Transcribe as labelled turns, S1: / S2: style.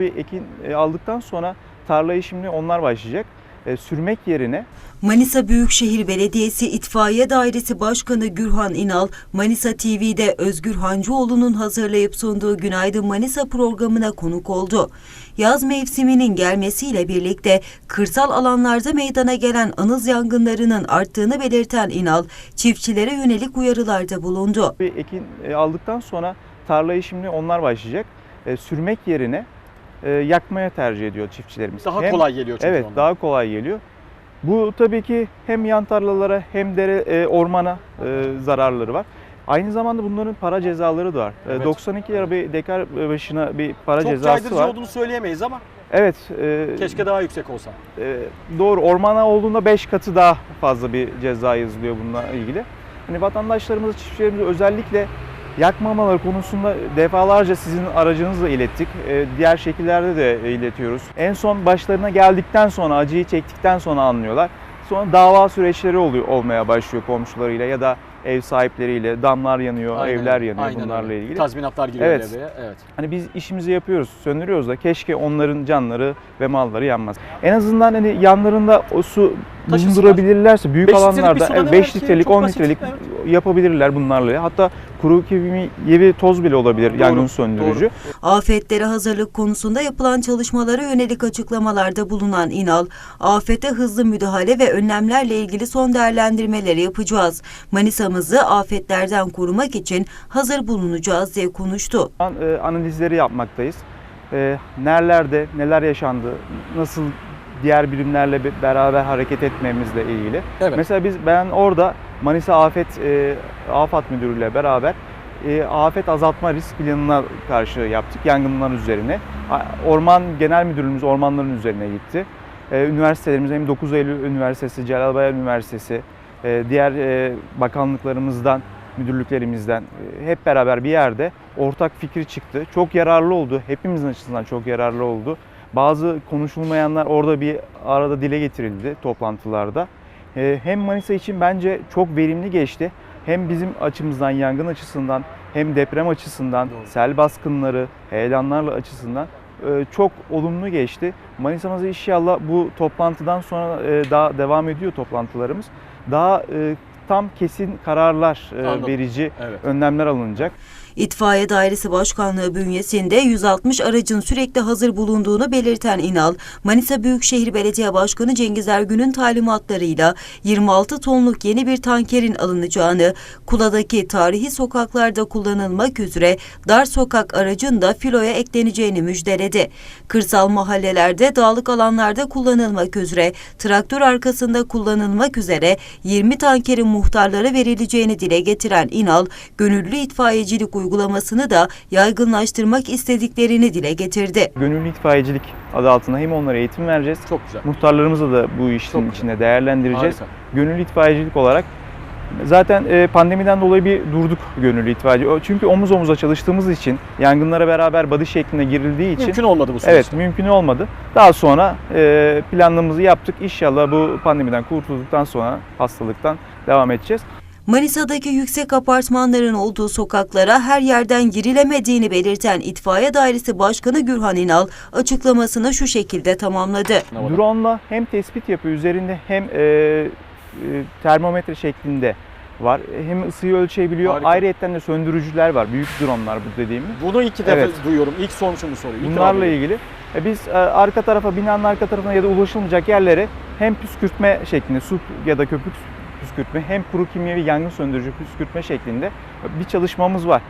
S1: Bir ekin e, aldıktan sonra tarlayı şimdi onlar başlayacak. E, sürmek yerine
S2: Manisa Büyükşehir Belediyesi İtfaiye Dairesi Başkanı Gürhan İnal, Manisa TV'de Özgür Hancıoğlu'nun hazırlayıp sunduğu Günaydın Manisa programına konuk oldu. Yaz mevsiminin gelmesiyle birlikte kırsal alanlarda meydana gelen anız yangınlarının arttığını belirten İnal, çiftçilere yönelik uyarılarda bulundu.
S1: bir ekin e, aldıktan sonra tarlayı şimdi onlar başlayacak. Sürmek yerine yakmaya tercih ediyor çiftçilerimiz.
S3: Daha
S1: Hem-
S3: kolay geliyor çünkü
S1: Evet,
S3: ondan.
S1: daha kolay geliyor. Bu tabii ki hem yan tarlalara hem dere e, ormana e, zararları var. Aynı zamanda bunların para cezaları da var. E,
S3: Evet.
S1: 92 lira bir dekar başına bir para
S3: Çok
S1: cezası
S3: caydırıcı
S1: var.
S3: olduğunu söyleyemeyiz ama
S1: Evet. e,
S3: keşke daha yüksek olsa.
S1: e, doğru. Ormana olduğunda 5 katı daha fazla bir ceza yazılıyor bununla ilgili. Hani vatandaşlarımıza, çiftçilerimize özellikle yakmamaları konusunda defalarca sizin aracınızla ilettik. E, diğer şekillerde de iletiyoruz. En son başlarına geldikten sonra, acıyı çektikten sonra anlıyorlar. Sonra dava süreçleri oluyor olmaya başlıyor komşularıyla ya da ev sahipleriyle. Damlar yanıyor,
S3: Aynen
S1: evler yanıyor
S3: aynen
S1: bunlarla
S3: öyle.
S1: ilgili.
S3: Tazminatlar giriyor
S1: Evet.
S3: devreye. Evet.
S1: Hani biz işimizi yapıyoruz, söndürüyoruz da keşke onların canları ve malları yanmaz. En azından hani yanlarında o su bulundurabilirlerse büyük
S3: Beş
S1: alanlarda
S3: suda ne
S1: 5
S3: var ki?
S1: litrelik,
S3: Çok
S1: 10
S3: basit,
S1: litrelik
S3: evet.
S1: yapabilirler bunlarla. Hatta kuru yevi toz bile olabilir
S3: Doğru,
S1: yangın söndürücü.
S2: Afetlere hazırlık konusunda yapılan çalışmalara yönelik açıklamalarda bulunan İnal, afete hızlı müdahale ve önlemlerle ilgili son değerlendirmeleri yapacağız. Manisa'mızı afetlerden korumak için hazır bulunacağız diye konuştu.
S1: E, analizleri yapmaktayız. E, nerelerde neler yaşandı, nasıl diğer birimlerle be- beraber hareket etmemizle ilgili.
S3: Evet.
S1: Mesela biz ben orada Manisa Afet e, AFAD Müdürü'yle beraber e, afet azaltma risk planına karşı yaptık yangınlar üzerine. Orman Genel Müdürlüğümüz ormanların üzerine gitti. E, üniversitelerimiz hem 9 Eylül Üniversitesi, Celal Bayar Üniversitesi, e, diğer e, bakanlıklarımızdan, müdürlüklerimizden e, hep beraber bir yerde ortak fikri çıktı. Çok yararlı oldu. Hepimizin açısından çok yararlı oldu. Bazı konuşulmayanlar orada bir arada dile getirildi toplantılarda. E, Hem Manisa için bence çok verimli geçti. Hem bizim açımızdan, yangın açısından, hem deprem açısından,
S3: Doğru.
S1: sel baskınları, heyelanlarla açısından e, çok olumlu geçti. Manisa'mızda inşallah bu toplantıdan sonra e, daha devam ediyor toplantılarımız. Daha e, tam kesin kararlar
S3: Anladım.
S1: verici
S3: Evet.
S1: önlemler alınacak.
S2: İtfaiye Dairesi Başkanlığı bünyesinde 160 aracın sürekli hazır bulunduğunu belirten İnal, Manisa Büyükşehir Belediye Başkanı Cengiz Ergün'ün talimatlarıyla 26 tonluk yeni bir tankerin alınacağını, Kula'daki tarihi sokaklarda kullanılmak üzere dar sokak aracın da filoya ekleneceğini müjdeledi. Kırsal mahallelerde dağlık alanlarda kullanılmak üzere, traktör arkasında kullanılmak üzere 20 tankerin muhtarlara verileceğini dile getiren İnal, gönüllü itfaiyecilik uygulamasını da yaygınlaştırmak istediklerini dile getirdi.
S1: Gönüllü itfaiyecilik adı altında hem onlara eğitim vereceğiz.
S3: Çok güzel.
S1: Muhtarlarımızı da bu
S3: Çok
S1: işin
S3: güzel.
S1: içinde değerlendireceğiz.
S3: Harika.
S1: Gönüllü itfaiyecilik olarak zaten e, pandemiden dolayı bir durduk gönüllü itfaiyeci. Çünkü omuz omuza çalıştığımız için yangınlara beraber body şeklinde girildiği için
S3: Mümkün olmadı bu süreçte.
S1: Evet mümkün olmadı. Daha sonra e, planlamamızı yaptık. İnşallah bu pandemiden kurtulduktan sonra hastalıktan devam edeceğiz.
S2: Manisa'daki yüksek apartmanların olduğu sokaklara her yerden girilemediğini belirten İtfaiye Dairesi Başkanı Gürhan İnal açıklamasını şu şekilde tamamladı.
S1: Drone'la hem tespit yapıyor üzerinde hem e, e, termometre şeklinde var. Hem ısıyı ölçebiliyor.
S3: Harika.
S1: Ayrıyetten de söndürücüler var. Büyük drone'lar bu dediğimiz.
S3: Bunu iki defa
S1: Evet.
S3: duyuyorum. İlk sormuşum bu soruyu. İlk
S1: Bunlarla ilgili e, biz e, arka tarafa, binanın arka tarafına ya da ulaşılmayacak yerlere hem püskürtme şeklinde su ya da köpük püskürtme hem kuru kimyevi yangın söndürücü püskürtme şeklinde bir çalışmamız var.